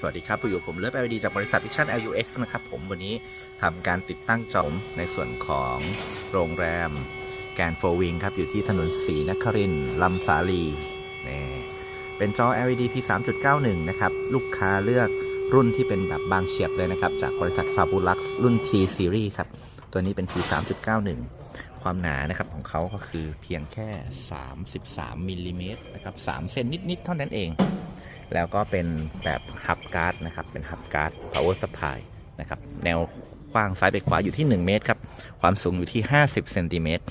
สวัสดีครับผู้อยู่ผมเลิฟ LED จากบริษัท Vision LUX นะครับผมวันนี้ทำการติดตั้งจอมในส่วนของโรงแรมแกนโฟวิงครับ อยู่ที่ถนนศรีนครินลำสาลีนี่เป็นจอ LED P 3.91 นะครับ ลูกค้าเลือกรุ่นที่เป็นแบบบางเฉียบเลยนะครับ จากบริษัท Fabulux รุ่น T Series ครับ ตัวนี้เป็น P 3.91 ความหนานะครับของเขาก็คือเพียงแค่ 33มิลลิเมตรนะครับ3เซนนิด ๆ เท่านั้นเอง แล้วก็เป็นแบบฮับการ์ดนะครับ เป็นฮับการ์ด power supply นะครับ แนวกว้างซ้ายไปขวาอยู่ที่ 1 เมตรครับ ความสูงอยู่ที่ 50เซนติเมตร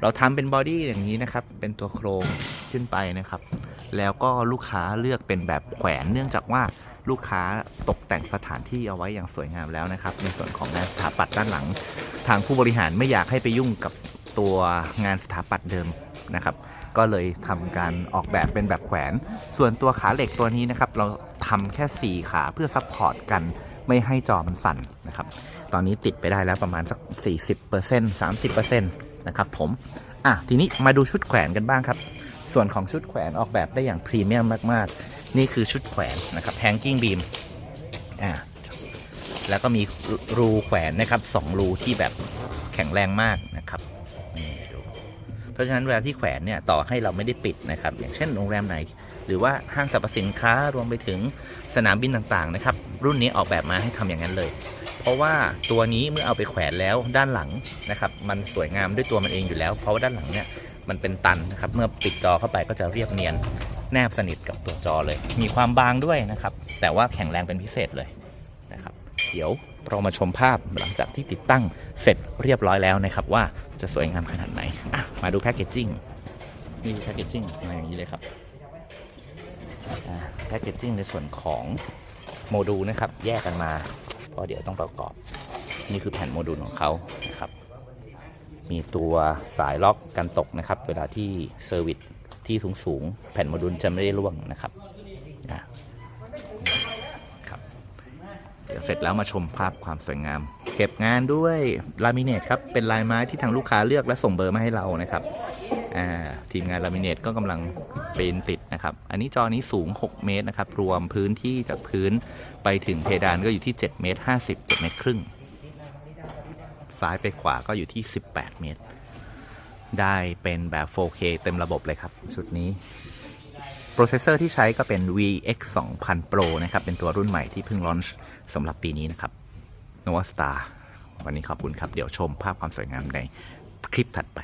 เราทำเป็นบอดี้อย่างนี้นะครับ เป็นตัวโครงขึ้นไปนะครับ แล้วก็ลูกค้าเลือกเป็นแบบแขวนเนื่องจากว่าลูกค้าตกแต่งสถานที่เอาไว้อย่างสวยงามแล้วนะครับ ในส่วนของงานสถาปัตย์ด้านหลัง ทางผู้บริหารไม่อยากให้ไปยุ่งกับตัวงานสถาปัตย์เดิมนะครับ ก็เลยทำการออกแบบเป็นแบบแขวน ส่วนตัวขาเหล็กตัวนี้นะครับเราทำแค่ 4 ขาเพื่อซัพพอร์ตกันไม่ให้จอมันสั่นนะครับ ตอนนี้ติดไปได้แล้วประมาณสัก 40% 30%นะครับผมอะทีนี้มาดูชุดแขวนกันบ้างครับ ส่วนของชุดแขวนออกแบบได้อย่างพรีเมียมมากๆ นี่คือชุดแขวนนะครับ hanging beam อ่าแล้วก็มีรูแขวนนะครับสองรูที่แบบแข็งแรงมาก ราะฉะนั้นเวลาที่แขวนเนี่ยต่อให้เราไม่ได้ปิดนะครับ อย่างเช่นโรงแรมไหน หรือว่าห้างสรรพสินค้ารวมไปถึงสนามบินต่างๆนะครับรุ่นนี้ออกแบบมาให้ทำอย่างนั้นเลย เพราะว่าตัวนี้เมื่อเอาไปแขวนแล้วด้านหลังนะครับมันสวยงามด้วยตัวมันเองอยู่แล้ว เพราะว่าด้านหลังเนี่ยมันเป็นตันนะครับเมื่อปิดจอเข้าไปก็จะเรียบเนียนแนบสนิทกับตัวจอเลย มีความบางด้วยนะครับ แต่ว่าแข็งแรงเป็นพิเศษเลยนะครับ เดี๋ยวเรามาชมภาพหลังจากที่ติดตั้งเสร็จเรียบร้อยแล้วนะครับ ว่าจะสวยงามขนาดไหน มาดูแพคเกจจิ้งนี่แพคเกจจิ้งมาอย่างนี้เลยครับแพคเกจจิ้งในส่วนของโมดูลนะครับ แยกกันมา เพราะเดี๋ยวต้องประกอบ นี่คือแผ่นโมดูลของเขานะครับ มีตัวสายล็อกกันตกนะครับ เวลาที่เซอร์วิสที่สูงสูงแผ่นโมดูลจะไม่ได้ร่วงนะครับอะครับ เดี๋ยวเสร็จแล้วมาชมภาพความสวยงาม เก็บงานด้วยลามิเนตครับ เป็นลายไม้ที่ทางลูกค้าเลือกและส่งเบอร์มาให้เรานะครับทีมงานลามิเนตก็กำลังเปีนติดนะครับ อันนี้จอนี้สูง 6 เมตรนะครับ รวมพื้นที่จากพื้นไปถึงเพดานก็อยู่ที่ 7 เมตร 50 7เมตรครึ่ง ซ้ายไปขวาก็อยู่ที่ 18 เมตร ได้เป็นแบบ 4K เต็มระบบเลยครับ ชุดนี้ โปรเซสเซอร์ที่ใช้ก็เป็น VX 2000 Pro นะครับ เป็นตัวรุ่นใหม่ที่เพิ่งลอนช์สำหรับปีนี้นะครับ นวัสตาวันนี้ขอบคุณครับ เดี๋ยวชมภาพความสวยงามในคลิปถัดไป